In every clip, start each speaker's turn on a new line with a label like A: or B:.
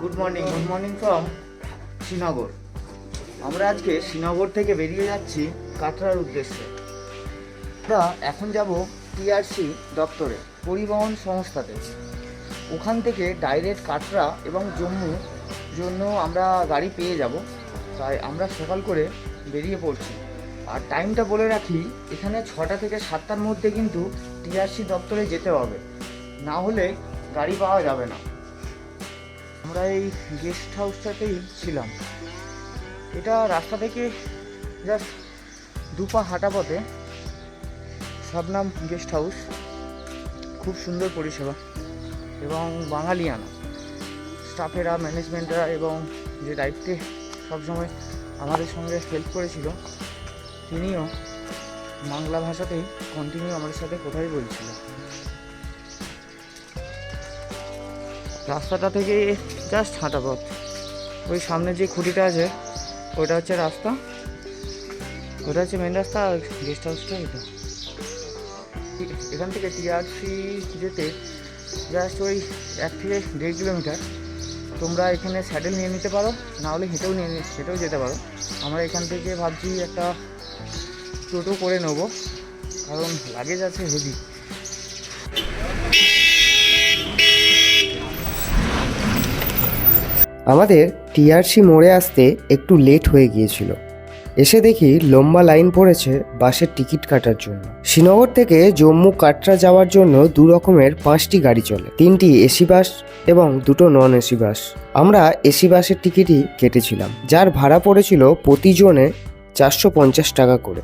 A: Good morning good morning from Srinagar. আমরা আজকে শ্রীনগর থেকে বেরিয়ে যাচ্ছি কাটরার উদ্দেশ্যে। আমরা এখন যাব টিআরসি দপ্তরে পরিবহন সংস্থাতে। ওখান থেকে ডাইরেক্ট কাটরা এবং জম্মু জন্য আমরা গাড়ি পেয়ে যাব। তাই আমরা সকাল করে বেরিয়ে পড়ছি। আর টাইমটা বলে রাখি এখানে ছটা থেকে সাতটার মধ্যে কিন্তু টিআরসি দপ্তরে যেতে হবে। না হলে গাড়ি পাওয়া যাবে না। আমরা এই গেস্ট হাউসটাতেই ছিলাম। এটা রাস্তা থেকে জাস্ট দুপা হাঁটা পথে শবনাম গেস্ট হাউস খুব সুন্দর পরিষেবা। এবং বাঙালিয়ানা। স্টাফেরা ম্যানেজমেন্টরা এবং যে দায়িত্বে সবসময় আমাদের সঙ্গে হেল্প করেছিল, তিনিও বাংলা ভাষাতেই কন্টিনিউ আমাদের সাথে কোথায় বলছিল রাস্তাটা থেকে জাস্ট হাঁটা পথ। ওই সামনে যে খুঁটিটা আছে, ওটা হচ্ছে রাস্তা। ওটা হচ্ছে মেন রাস্তা আর গেস্ট হাউসটা এটা। এখান থেকে টিআরসি যেতে জাস্ট ওই এক থেকে দেড় কিলোমিটার। তোমরা এখানে স্যাডেল নিয়ে নিতে পারো, না হলে হেঁটেও নিয়ে হেঁটেও যেতে পারো। আমরা এখান থেকে ভাবছি একটা টোটো করে নেব, কারণ লাগেজ আছে হেভি
B: আমাদের টিআরসি মোড়ে আসতে একটু লেট হয়ে গিয়েছিল। এসে দেখি লম্বা লাইন পড়েছে বাসের টিকিট কাটার জন্য। শ্রীনগর থেকে জম্মু কাটরা যাওয়ার জন্য দু রকমের পাঁচটি গাড়ি চলে, তিনটি এসি বাস এবং দুটো নন এসি বাস। আমরা এসি বাসের টিকিটই কেটেছিলাম, যার ভাড়া পড়েছিল প্রতিজনে চারশো পঞ্চাশ টাকা করে।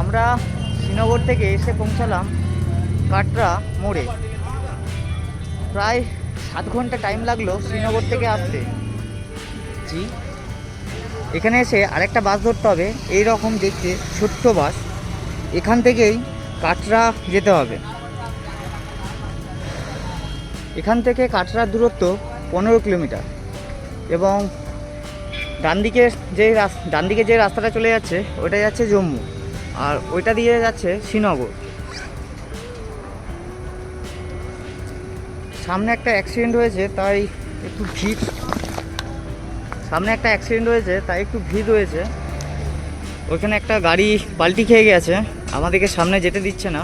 A: আমরা শ্রীনগর থেকে এসে পৌঁছালাম কাটরা মোড়ে। প্রায় সাত ঘণ্টা টাইম লাগল শ্রীনগর থেকে আসতে। জি। এখানে এসে আরেকটা বাস ধরতে হবে এই রকম দেখতে ছোট্ট বাস। এখান থেকেই কাটরা যেতে হবে। এখান থেকে কাটরার দূরত্ব পনেরো কিলোমিটার এবং ডান দিকে যে রাস- ডান দিকে যে রাস্তাটা চলে যাচ্ছে ওটা যাচ্ছে জম্মু। আর ওইটা দিয়ে যাচ্ছে শ্রীনগর। সামনে একটা অ্যাক্সিডেন্ট হয়েছে, তাই একটু ভিড়। সামনে একটা অ্যাক্সিডেন্ট হয়েছে, তাই একটু ভিড় রয়েছে। ওইখানে একটা গাড়ি পাল্টি খেয়ে গেছে। আমাদেরকে সামনে যেতে দিচ্ছে না।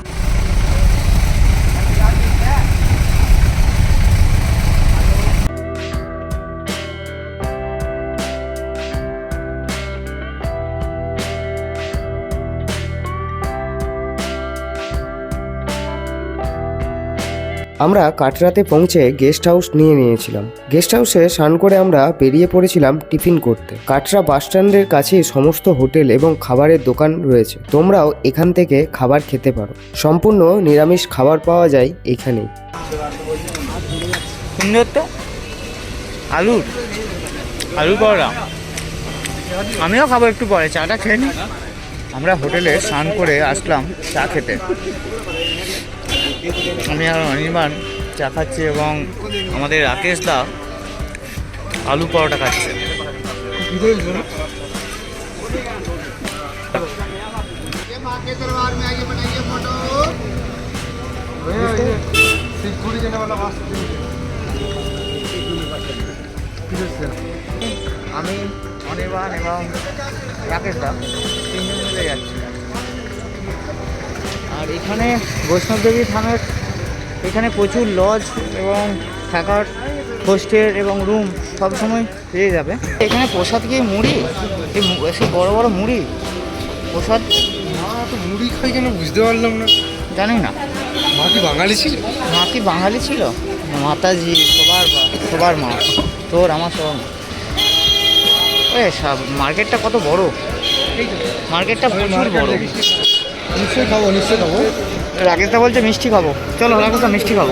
B: আমরা কাটরাতে পৌঁছে গেস্ট হাউস নিয়ে নিয়েছিলাম। গেস্ট হাউসে স্নান করে আমরা বেরিয়ে পড়েছিলাম টিফিন করতে। কাটরা বাস স্ট্যান্ডের কাছে সমস্ত হোটেল এবং খাবারের দোকান রয়েছে। তোমরাও এখান থেকে খাবার খেতে পারো। সম্পূর্ণ নিরামিষ খাবার পাওয়া যায়
A: সুন্দর আলুর? আলু পরোটা আমিও খাব একটু পরে, চাটা খেয়ে আমরা হোটেলে স্নান করে আসলাম চা খেতে। আমি আর অনির্বাণ চা খাচ্ছি এবং আমাদের রাকেশ দা আলু পরোটা খাচ্ছে। আমি অনির্বাণ এবং রাকেশ দা তিনজন মিলে যাচ্ছি। আর এখানে বৈষ্ণবদেবী থামের এখানে প্রচুর লজ এবং থাকার হোস্টেল এবং রুম সব সময় পেয়ে যাবে। এখানে প্রসাদ কি মুড়ি? এসে বড় বড় মুড়ি? প্রসাদ?
C: মুড়ি খাই কেন বুঝতে পারলাম না।
A: জানি না।
C: মা কি বাঙালি ছিল?
A: মা কি বাঙালি ছিল? মাতাজি সবার সবার মা। তোর আমার সবার এ সব মার্কেটটা কত বড়? মার্কেটটা প্রচুর বড়।
C: নিশ্চয়ই খাব নিশ্চয়ই খাব।
A: রাকেশদা বলছে মিষ্টি খাব। চলো রাকেশদা, মিষ্টি খাব।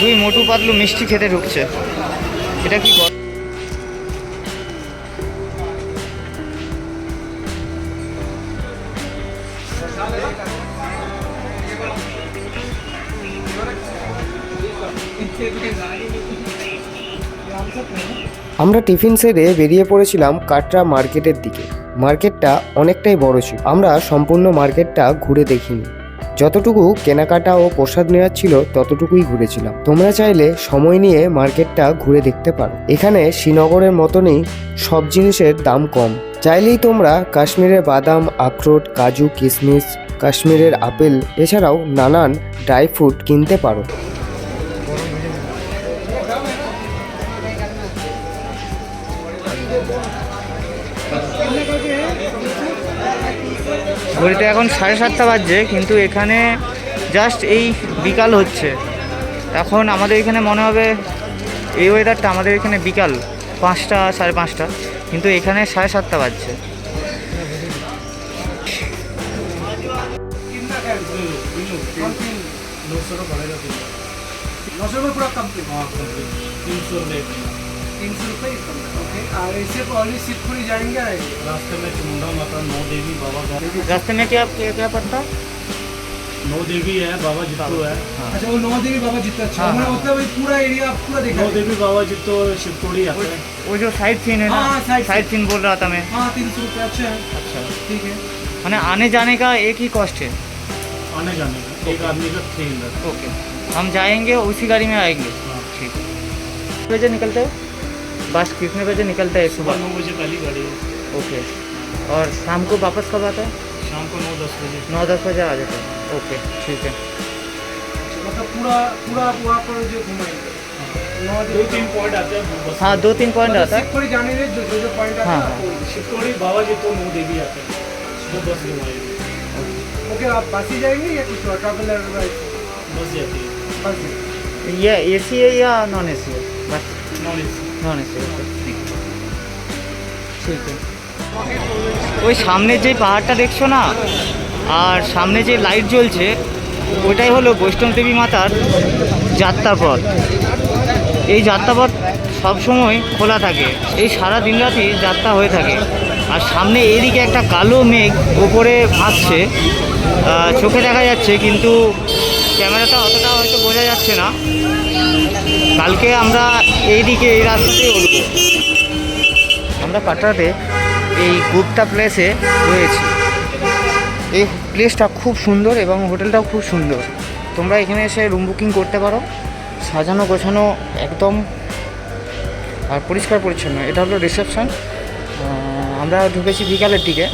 A: দুই মোটু পাতলু মিষ্টি খেতে ঢুকছে। এটা কি গল্প?
B: আমরা টিফিন সেরে বেরিয়ে পড়েছিলাম কাটরা মার্কেটের দিকে। মার্কেটটা অনেকটাই বড় ছিল। আমরা সম্পূর্ণ মার্কেটটা ঘুরে দেখিনি। যতটুকু কেনাকাটা ও প্রসাদ নেওয়ার ছিল, ততটুকুই ঘুরেছিলাম। তোমরা চাইলে সময় নিয়ে মার্কেটটা ঘুরে দেখতে পারো। এখানে শ্রীনগরের মতনই সব জিনিসের দাম কম। চাইলেই তোমরা কাশ্মীরের বাদাম, আখরোট, কাজু কিশমিশ কাশ্মীরের আপেল, এছাড়াও নানান ড্রাই ফ্রুট কিনতে পারো।
A: ঘড়িতে এখন সাড়ে সাতটা বাজছে কিন্তু এখানে জাস্ট এই বিকাল হচ্ছে। এখন আমাদের এখানে মনে হবে এই ওয়েদারটা আমাদের এখানে বিকাল পাঁচটা সাড়ে পাঁচটা কিন্তু এখানে সাড়ে সাতটা বাজছে।
C: নশো পুরো কমপ্লিট তিনশো तीन सौ रुपये ऐसे ओनली शिवपुरी जाएँगे आएँगे रास्ते में चमुंडा माता नौ देवी बाबा
A: रास्ते में क्या क्या, क्या पड़ता
D: नौ देवी है बाबा जित्तो है।
C: अच्छा वो नौ देवी बाबा जितना अच्छा।
A: हाँ, हाँ।
C: मतलब पूरा एरिया पूरा देखा
D: नौ देवी बाबा जित्तो शिवतोड़ी आते हैं।
A: वो जो साइड सीन है ना
C: हाँ, हाँ,
A: साइड सीन बोल रहा था मैं।
C: हाँ तीन सौ रुपये अच्छा है।
A: अच्छा।
C: ठीक है।
A: मैंने आने जाने का एक ही कॉस्ट है।
D: आने जाने का एक आदमी का थ्री हंड्रेड
A: ओके हम जाएँगे उसी गाड़ी में आएँगे।
D: हाँ।
A: ठीक है। बजे निकलते हो? बस कितने बजे निकलता है
D: सुबह? नौ बजे पहली गाड़ी है।
A: ओके। और शाम को वापस कब आता है?
D: शाम को नौ दस बजे।
A: नौ दस बजे आ जाता है। ओके ठीक है।
C: मतलब पूरा पूरा वहाँ पर जो घुमाएँगे
D: हाँ। दो तीन पॉइंट आते हैं
A: हाँ दो तीन पॉइंट आता है।
C: शिवपुरी जाने में जो जो जो पॉइंट आता
A: हाँ,
C: है
A: हाँ।
C: आपको
D: शिवतोड़ी बाबा जित्तो नौ देवी आते हैं। वो बस घुमाएगी
C: ओके। आप बस ही जाएँगे या कुछ ट्रैवलर
D: बस जाती है।
C: बस।
A: ये एसी है या नॉन एसी है बस।
D: नॉन एसी
A: নন ঠিক। ওই সামনে যে পাহাড়টা দেখছ না আর সামনে যে লাইট জ্বলছে ওইটাই হলো বৈষ্ণব দেবী মাতার যাত্রাপথ। এই যাত্রাপথ সবসময় খোলা থাকে। এই সারা দিন রাতি যাত্রা হয়ে থাকে। আর সামনে এইদিকে একটা কালো মেঘ ওপরে ভাসছে। চোখে দেখা যাচ্ছে কিন্তু ক্যামেরাটা অতটা হয়তো বোঝা যাচ্ছে না। কালকে আমরা এইদিকে, এই রাস্তাতেই উঠবো আমরা কাটরাতে এই গুপ্তা প্লেসে রয়েছি। এই প্লেসটা খুব সুন্দর এবং হোটেলটাও খুব সুন্দর। তোমরা এখানে এসে রুম বুকিং করতে পারো। সাজানো গোছানো একদম আর পরিষ্কার পরিচ্ছন্ন। এটা হলো রিসেপশন আমরা ঢুকেছি বিকালের দিকে।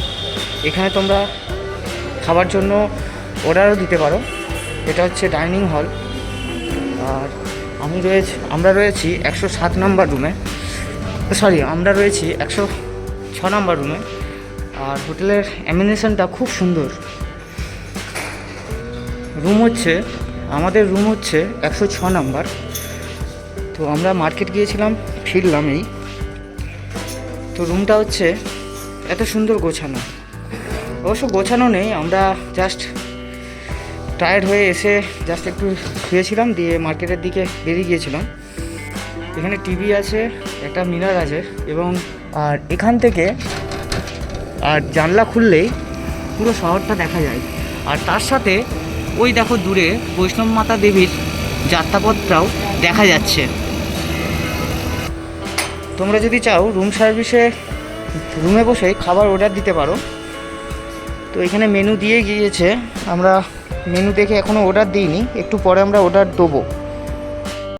A: এখানে তোমরা খাবার জন্য অর্ডারও দিতে পারো। এটা হচ্ছে ডাইনিং হল আর আমি রয়েছি, আমরা রয়েছি একশো সাত নম্বর রুমে সরি আমরা রয়েছি একশো ছ নম্বর রুমে আর হোটেলের অ্যামিনেশনটা খুব সুন্দর। রুম হচ্ছে, আমাদের রুম হচ্ছে একশো ছ নম্বর। তো আমরা মার্কেট গিয়েছিলাম, ফিরলাম এই। তো রুমটা হচ্ছে, এত সুন্দর গোছানো। অবশ্য গোছানো নেই, আমরা জাস্ট টায়ার্ড হয়ে এসে জাস্ট একটু শুয়েছিলাম, দিয়ে মার্কেটের দিকে বেরিয়ে গিয়েছিলাম। এখানে টিভি আছে, একটা মিনার আছে এবং আর এখান থেকে আর জানলা খুললেই পুরো শহরটা দেখা যায়। আর তার সাথে ওই দেখো দূরে বৈষ্ণব মাতা দেবীর যাত্রাপথটাও দেখা যাচ্ছে। তোমরা যদি চাও রুম সার্ভিসে রুমে বসে খাবার অর্ডার দিতে পারো। তো এখানে মেনু দিয়ে গিয়েছে, আমরা মেনু দেখে এখনও অর্ডার দিইনি একটু পরে আমরা অর্ডার দেবো।